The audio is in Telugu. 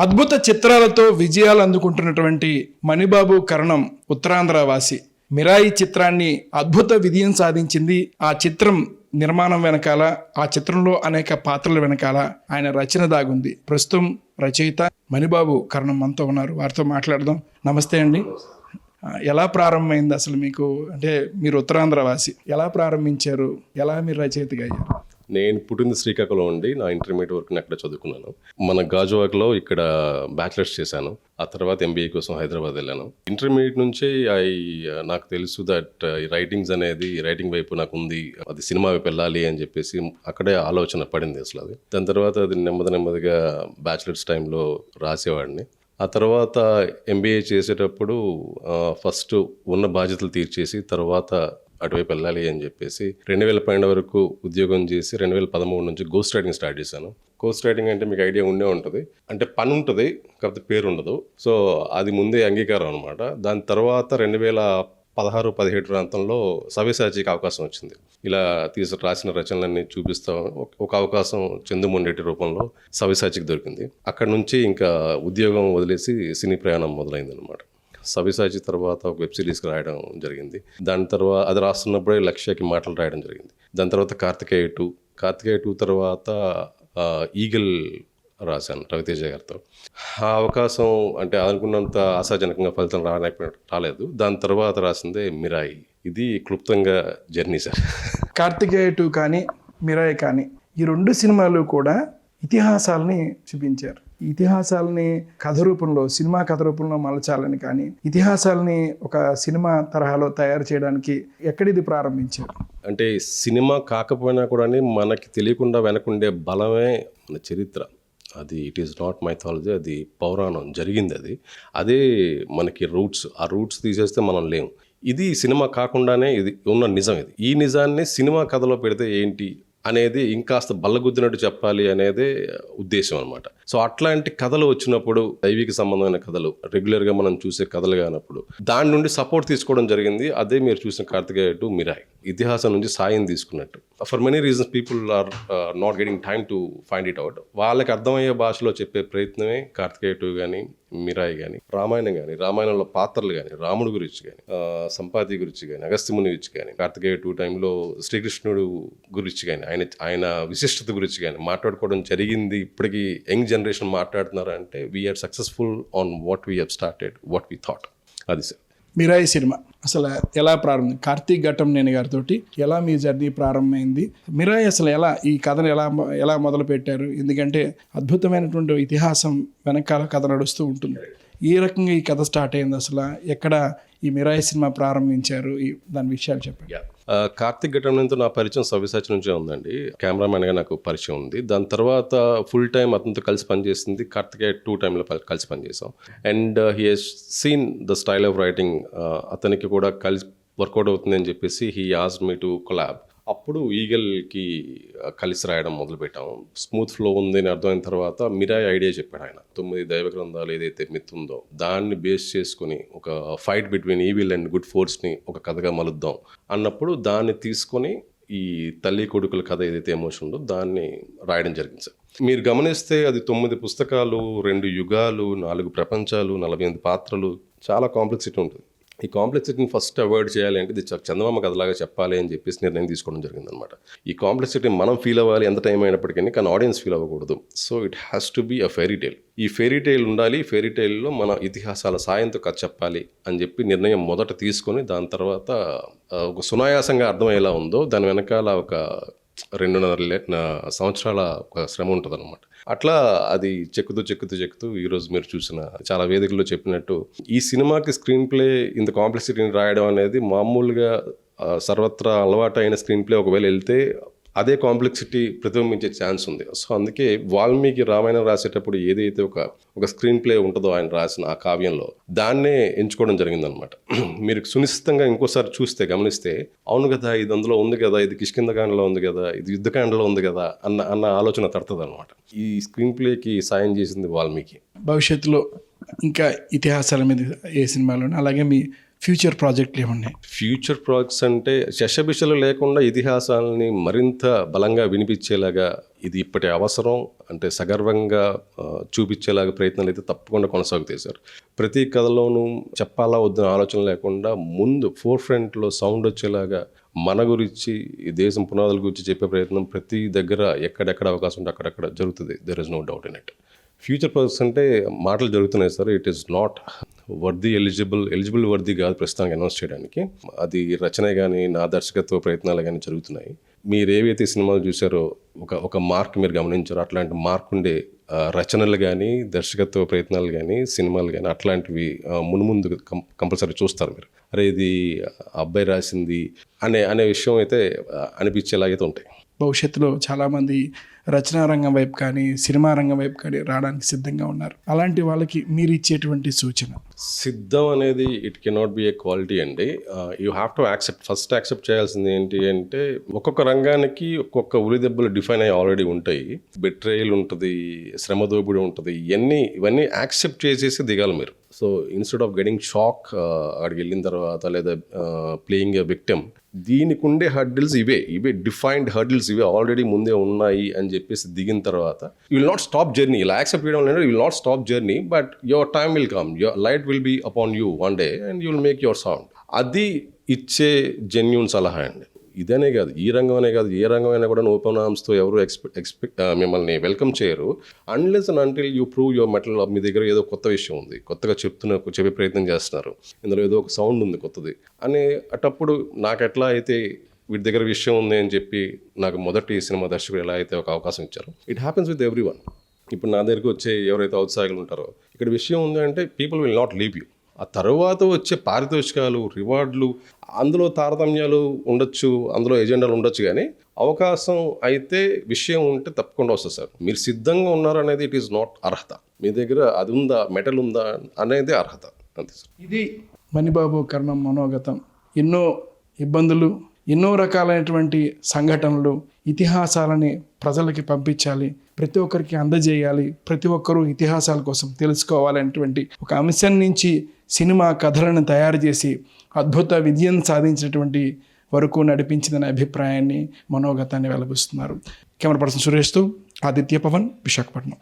అద్భుత చిత్రాలతో విజయాలు అందుకుంటున్నటువంటి మణిబాబు కరణం ఉత్తరాంధ్ర వాసి మిరాయి చిత్రాన్ని అద్భుత విజయం సాధించింది ఆ చిత్రం నిర్మాణం వెనకాల ఆ చిత్రంలో అనేక పాత్రల వెనకాల ఆయన రచన దాగుంది. ప్రస్తుతం రచయిత మణిబాబు కరణం మనతో ఉన్నారు. వారితో మాట్లాడదాం. నమస్తే అండి. ఎలా ప్రారంభమైంది అసలు మీకు? అంటే మీరు ఉత్తరాంధ్ర వాసి ఎలా ప్రారంభించారు? ఎలా మీరు రచయితగా అయ్యారు? నేను పుట్టింది శ్రీకాకుళం ఉండి నా ఇంటర్మీడియట్ వరకు నేను అక్కడ చదువుకున్నాను. మన గాజువాక్లో ఇక్కడ బ్యాచిలర్స్ చేశాను. ఆ తర్వాత ఎంబీఏ కోసం హైదరాబాద్ వెళ్ళాను. ఇంటర్మీడియట్ నుంచి ఐ నాకు తెలుసు దట్ రైటింగ్స్ అనేది రైటింగ్ వైపు నాకు ఉంది. అది సినిమా వైపు వెళ్ళాలి అని చెప్పేసి అక్కడే ఆలోచన పడింది అసలు అది. దాని తర్వాత అది నెమ్మది నెమ్మదిగా బ్యాచిలర్స్ టైంలో రాసేవాడిని. ఆ తర్వాత ఎంబీఏ చేసేటప్పుడు ఫస్ట్ ఉన్న బాధ్యతలు తీర్చేసి తర్వాత అటువైపు వెళ్ళాలి అని చెప్పేసి రెండు వేల పన్నెండు వరకు ఉద్యోగం చేసి రెండు వేల పదమూడు నుంచి గోస్ట్ రైటింగ్ స్టార్ట్ చేశాను. గోస్ట్ రైటింగ్ అంటే మీకు ఐడియా ఉండే ఉంటుంది. అంటే పని ఉంటుంది కాకపోతే పేరు ఉండదు. సో అది ముందే అంగీకారం అనమాట దాని తర్వాత రెండు వేల పదహారు పదిహేడు ప్రాంతంలో సవ్యసాచికి అవకాశం వచ్చింది. ఇలా తీసి రాసిన రచనలన్నీ చూపిస్తాం ఒక- ఒక అవకాశం చందుమొండేటి రూపంలో సవ్యసాచికి దొరికింది. అక్కడ నుంచి ఇంకా ఉద్యోగం వదిలేసి సినీ ప్రయాణం మొదలైంది అనమాట సవ్యసాచి తర్వాత ఒక వెబ్ సిరీస్కి రాయడం జరిగింది. దాని తర్వాత అది రాస్తున్నప్పుడే లక్ష్యకి మాటలు రాయడం జరిగింది. దాని తర్వాత కార్తికేయ టూ. కార్తికేయ టూ తర్వాత ఈగల్ రాశాను రవితేజ గారితో. ఆ అవకాశం అంటే అనుకున్నంత ఆశాజనకంగా ఫలితం రాలేక రాలేదు. దాని తర్వాత రాసిందే మిరాయి. ఇది క్లుప్తంగా జర్నీ సార్. కార్తికేయ టూ కానీ మిరాయి కానీ ఈ రెండు సినిమాలు కూడా ఇతిహాసాలని చూపించారు. ఇతిహాసాలని కథ రూపంలో సినిమా కథ రూపంలో మలచాలని కానీ ఇతిహాసాలని ఒక సినిమా తరహాలో తయారు చేయడానికి ఎక్కడిది ప్రారంభించారు? అంటే సినిమా కాకపోయినా కూడా మనకి తెలియకుండా వెనకుండే బలమే మన చరిత్ర. అది ఇట్ ఈస్ నాట్ మైథాలజీ అది పౌరాణం జరిగింది అది. అదే మనకి రూట్స్ ఆ రూట్స్ తీసేస్తే మనం లేము ఇది సినిమా కాకుండానే ఇది ఉన్న నిజం ఇది. ఈ నిజాన్ని సినిమా కథలో పెడితే ఏంటి అనేది ఇంకాస్త బల్లగుద్దినట్టు చెప్పాలి అనేది ఉద్దేశం అనమాట సో అట్లాంటి కథలు వచ్చినప్పుడు దైవిక సంబంధమైన కథలు రెగ్యులర్గా మనం చూసే కథలు కానప్పుడు దాని నుండి సపోర్ట్ తీసుకోవడం జరిగింది. అదే మీరు చూసిన కార్తికేయ టు మిరాయి. ఇతిహాసం నుంచి సాయం తీసుకున్నట్టు. For many reasons people are not getting time to find it out వాళ్ళకి అర్థమయ్యే భాషలో చెప్పే ప్రయత్నమే కార్తికేయ టూ కానీ మిరాయి కానీ రామాయణం కానీ రామాయణంలో పాత్రలు కానీ రాముడు గురించి కానీ సంపాతి గురించి కానీ అగస్త్యముని గురించి కానీ కార్తికేయ టూ టైంలో శ్రీకృష్ణుడు గురించి కానీ ఆయన ఆయన విశిష్టత గురించి కానీ మాట్లాడుకోవడం జరిగింది. ఇప్పటికీ యంగ్ జనరేషన్ మాట్లాడుతున్నారు అంటే we're successful on what we have started what we thought అది సార్. మిరాయి సినిమా. అసలు ఎలా ప్రారంభం? కార్తీక్ ఘటం నేను గారితో ఎలా మీ జర్నీ ప్రారంభమైంది? మిరాయి అసలు ఎలా ఈ కథను ఎలా ఎలా మొదలు పెట్టారు ఎందుకంటే అద్భుతమైనటువంటి ఇతిహాసం వెనకాల కథ నడుస్తూ ఉంటుంది. ఏ రకంగా ఈ కథ స్టార్ట్ అయింది అసలు. ఎక్కడ ఈ మిరాయి సినిమా ప్రారంభించారు? ఈ దాని విషయాలు చెప్పండి. కార్తిక్ ఘటనతో నా పరిచయం సవ్యసాచి నుంచే ఉందండి. కెమెరామెన్గా నాకు పరిచయం ఉంది. దాని తర్వాత ఫుల్ టైం అతనితో కలిసి పనిచేసింది. కార్తికే టూ టైంలో కలిసి పనిచేసాం. And he has seen the style of writing అతనికి కూడా కలిసి వర్కౌట్ అవుతుంది అని చెప్పేసి he as me to collab. అప్పుడు ఈగల్కి కలిసి రాయడం మొదలుపెట్టాం. స్మూత్ ఫ్లో ఉంది అని అర్థమైన తర్వాత మిరాయి ఐడియా చెప్పాడు ఆయన. తొమ్మిది దైవ గ్రంథాలు ఏదైతే మిత్ ఉందో దాన్ని బేస్ చేసుకుని ఒక fight between evil and good ఫోర్స్ని ఒక కథగా మలుద్దాం అన్నప్పుడు దాన్ని తీసుకొని ఈ తల్లి కొడుకుల కథ ఏదైతే ఎమోషన్ ఉందో దాన్ని రాయడం జరిగింది సార్. మీరు గమనిస్తే అది తొమ్మిది పుస్తకాలు రెండు యుగాలు నాలుగు ప్రపంచాలు నలభై ఎనిమిది పాత్రలు చాలా కాంప్లెక్సిటీ ఉంటుంది. ఈ కాంప్లెక్సిటీని ఫస్ట్ అవాయిడ్ చేయాలి అంటే ఇది చందమామ కథలాగా చెప్పాలి అని చెప్పేసి నిర్ణయం తీసుకోవడం జరిగిందనమాట ఈ కాంప్లెక్సిటీ మనం ఫీల్ అవ్వాలి ఎంత టైం అయినప్పటికీ కానీ ఆడియన్స్ ఫీల్ అవ్వకూడదు. So it has to be a fairy tale ఈ ఫెరీ టైల్ ఉండాలి ఫెరీ టైల్లో మన ఇతిహాసాల సాయంతో కథ చెప్పాలి అని చెప్పి నిర్ణయం మొదట తీసుకొని దాని తర్వాత ఒక సునాయాసంగా అర్థమయ్యేలా ఉందో దాని వెనకాల ఒక రెండున్నర సంవత్సరాల ఒక శ్రమ ఉంటుంది అనమాట అట్లా అది చెక్కుతూ చెక్కుతూ చెక్కుతూ ఈరోజు మీరు చూసిన చాలా వేదికల్లో చెప్పినట్టు ఈ సినిమాకి స్క్రీన్ ప్లే ఇంత కాంప్లెక్సిటీని రాయడం అనేది మామూలుగా సర్వత్రా అలవాటు అయిన స్క్రీన్ ప్లే ఒకవేళ వెళ్తే అదే కాంప్లెక్సిటీ ప్రతిబింబించే ఛాన్స్ ఉంది. సో అందుకే వాల్మీకి రామాయణం రాసేటప్పుడు ఏదైతే ఒక ఒక స్క్రీన్ ప్లే ఉంటుందో ఆయన రాసిన ఆ కావ్యంలో దాన్నే ఎంచుకోవడం జరిగిందనమాట. మీరు సునిశ్చితంగా ఇంకోసారి చూస్తే గమనిస్తే అవును కదా ఇది అందులో ఉంది కదా ఇది కిష్కిందకాండలో ఉంది కదా ఇది యుద్ధకాండలో ఉంది కదా అన్న అన్న ఆలోచన తడుతుంది అనమాట ఈ స్క్రీన్ ప్లేకి సాయం చేసింది వాల్మీకి. భవిష్యత్తులో ఇంకా ఇతిహాసాల మీద ఏ సినిమాలోనే అలాగే మీ ఫ్యూచర్ ప్రాజెక్టులు ఏమున్నాయి? ఫ్యూచర్ ప్రాజెక్ట్స్ అంటే శశబిషలు లేకుండా ఇతిహాసాలని మరింత బలంగా వినిపించేలాగా ఇది ఇప్పటి అవసరం. అంటే సగర్వంగా చూపించేలాగా ప్రయత్నాలు అయితే తప్పకుండా కొనసాగుతాయి సార్. ప్రతి కథలోనూ చెప్పాలా వద్దని ఆలోచన లేకుండా ముందు ఫోర్ ఫ్రంట్లో సౌండ్ వచ్చేలాగా మన గురించి ఈ దేశం పునాదుల గురించి చెప్పే ప్రయత్నం ప్రతి దగ్గర ఎక్కడెక్కడ అవకాశం ఉంటే అక్కడక్కడ జరుగుతుంది. There is no doubt in it future projects అంటే మాటలు జరుగుతున్నాయి sir. It is not worthy eligible eligible worthy కాదు ప్రస్తుతానికి అనౌన్స్ చేయడానికి. అది రచన కానీ నా దర్శకత్వ ప్రయత్నాలు కానీ జరుగుతున్నాయి. మీరు ఏవైతే సినిమాలు చూసారో ఒక ఒక మార్క్ మీరు గమనించారో అట్లాంటి మార్క్ ఉండే రచనలు కానీ దర్శకత్వ ప్రయత్నాలు కానీ సినిమాలు కానీ అట్లాంటివి మునుముందు కం కంపల్సరీ చూస్తారు మీరు. అరే ఇది అబ్బాయి రాసింది అనే అనే విషయం అయితే అనిపించేలాగైతే ఉంటాయి. భవిష్యత్తులో చాలామంది రచనా రంగం వైపు కానీ సినిమా రంగం వైపు కానీ రావడానికి సిద్ధంగా ఉన్నారు. అలాంటి వాళ్ళకి మీరు ఇచ్చేటువంటి సూచన? సిద్ధం అనేది it cannot be a quality అండి. You have to accept first accept చేయాల్సింది ఏంటి అంటే ఒక్కొక్క రంగానికి ఒక్కొక్క ఉరి దెబ్బలు డిఫైన్ అయ్యి ఆల్రెడీ ఉంటాయి. బెట్రేయల్ ఉంటుంది శ్రమ దోపిడి ఉంటుంది ఇవన్నీ ఇవన్నీ యాక్సెప్ట్ చేసేసి దిగాలి మీరు. So instead of getting shock అక్కడికి వెళ్ళిన తర్వాత లేదా ప్లేయింగ్ ఎ విక్టిమ్ దీనికి ఉండే హర్డిల్స్ ఇవే. ఇవే డిఫైన్డ్ హర్డిల్స్ ఇవే ఆల్రెడీ ముందే ఉన్నాయి అని చెప్పేసి దిగిన తర్వాత you will not stop journey ఇలా యాక్సెప్ట్ చేయడం లేదు you will not stop journey but your time will come your light will be upon you one day and you will make your sound అది ఇచ్చే జెన్యున్ సలహా అండి. ఇదనే కాదు ఈ రంగం అనే కాదు ఏ రంగం అయినా కూడా ఓపెన్ ఆర్మ్స్తో ఎవరు ఎక్స్పెక్ట్ ఎక్స్పెక్ట్ మిమ్మల్ని వెల్కమ్ చేయరు. Unless and until you prove your mettle మీ దగ్గర ఏదో కొత్త విషయం ఉంది. కొత్తగా చెప్తున్న చెప్పే ప్రయత్నం చేస్తున్నారు. ఇందులో ఏదో ఒక సౌండ్ ఉంది కొత్తది. అనే అటప్పుడు నాకు ఎట్లా అయితే వీటి దగ్గర విషయం ఉంది అని చెప్పి నాకు మొదటి సినిమా దర్శకుడు ఎలా అయితే ఒక అవకాశం ఇచ్చారు it happens with everyone ఇప్పుడు నా దగ్గరికి వచ్చే ఎవరైతే ఔత్సాహికులు ఉంటారో ఇక్కడ విషయం ఉంది అంటే people will not leave you ఆ తర్వాత వచ్చే పారితోషికాలు రివార్డులు అందులో తారతమ్యాలు ఉండొచ్చు అందులో ఎజెండాలు ఉండొచ్చు కానీ అవకాశం అయితే విషయం ఉంటే తప్పకుండా వస్తుంది సార్. మీరు సిద్ధంగా ఉన్నారు అనేది ఇట్ ఈస్ నాట్ అర్హత. మీ దగ్గర అది ఉందా మెటల్ ఉందా అనేది అర్హత. అంతే సార్. ఇది మణిబాబు కర్మ మనోగతం. ఎన్నో ఇబ్బందులు ఎన్నో రకాలైనటువంటి సంఘటనలు ఇతిహాసాలని ప్రజలకి పంపించాలి. ప్రతి ఒక్కరికి అందజేయాలి. ప్రతి ఒక్కరూ ఇతిహాసాల కోసం తెలుసుకోవాలనేటువంటి ఒక అంశం నుంచి సినిమా కథలను తయారు చేసి అద్భుత విజయం సాధించినటువంటి వరకు నడిపించిందనే అభిప్రాయాన్ని మనోగతాన్ని వెలబుస్తున్నారు. కెమెరా పర్సన్ సురేష్తో ఆదిత్య పవన్ విశాఖపట్నం.